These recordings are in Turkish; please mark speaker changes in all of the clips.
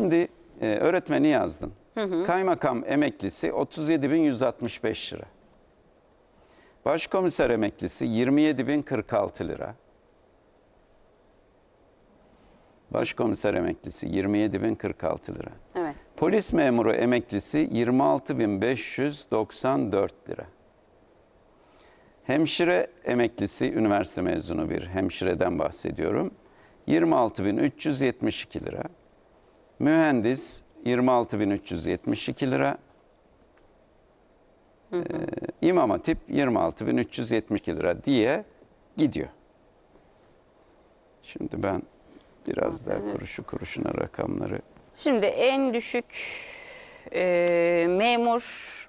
Speaker 1: Şimdi e, öğretmeni yazdın. Kaymakam emeklisi 37.165 lira. Başkomiser emeklisi 27.046 lira. Başkomiser emeklisi 27.046 lira.
Speaker 2: Evet.
Speaker 1: Polis memuru emeklisi 26.594 lira. Hemşire emeklisi, üniversite mezunu bir hemşireden bahsediyorum. 26.372 lira. Mühendis 26.372 lira. Ee, İmam Hatip 26.372 lira diye gidiyor. Şimdi ben biraz daha kuruşu kuruşuna rakamları
Speaker 2: Şimdi en düşük e, memur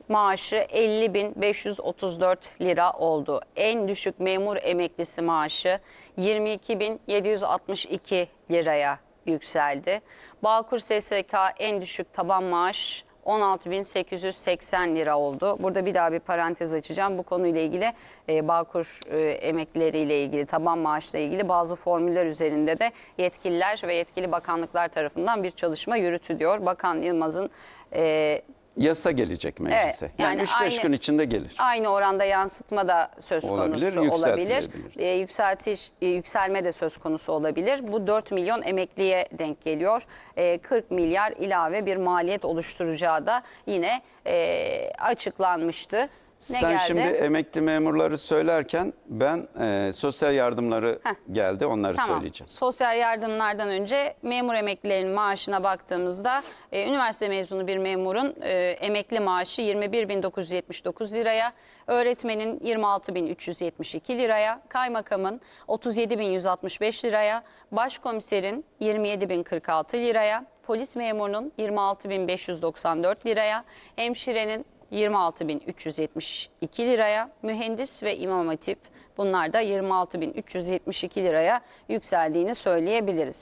Speaker 2: maaşı 50.534 lira oldu. En düşük memur emeklisi maaşı 22.762 liraya yükseldi. Bağkur SSK en düşük taban maaş 16.880 lira oldu. Burada bir daha bir parantez açacağım. Bu konuyla ilgili e, Bağkur e, emeklileriyle ilgili, taban maaşla ilgili bazı formüller üzerinde de yetkililer ve yetkili bakanlıklar tarafından bir çalışma yürütülüyor. Bakan Yılmaz'ın e,
Speaker 1: yasa gelecek meclise.
Speaker 2: Evet,
Speaker 1: yani
Speaker 2: yani
Speaker 1: 3-5
Speaker 2: aynı-
Speaker 1: gün içinde gelir.
Speaker 2: aynı oranda yansıtma da söz
Speaker 1: Olabilir,
Speaker 2: konusu olabilir.
Speaker 1: yükseltilebilir.
Speaker 2: E, yükseltiş, e, yükselme de söz konusu olabilir. Bu 4 milyon emekliye denk geliyor. E, 40 milyar ilave bir maliyet oluşturacağı da yine e, açıklanmıştı.
Speaker 1: Sen
Speaker 2: geldi?
Speaker 1: şimdi emekli memurları söylerken ben e, sosyal yardımları
Speaker 2: Heh.
Speaker 1: geldi onları
Speaker 2: Tamam.
Speaker 1: söyleyeceğim.
Speaker 2: Sosyal yardımlardan önce memur emeklilerin maaşına baktığımızda e, üniversite mezunu bir memurun e, emekli maaşı 21.979 liraya, öğretmenin 26.372 liraya, kaymakamın 37.165 liraya, başkomiserin 27.046 liraya, polis memurunun 26.594 liraya, hemşirenin 26.372 liraya, mühendis ve imam hatip bunlar da 26.372 liraya yükseldiğini söyleyebiliriz.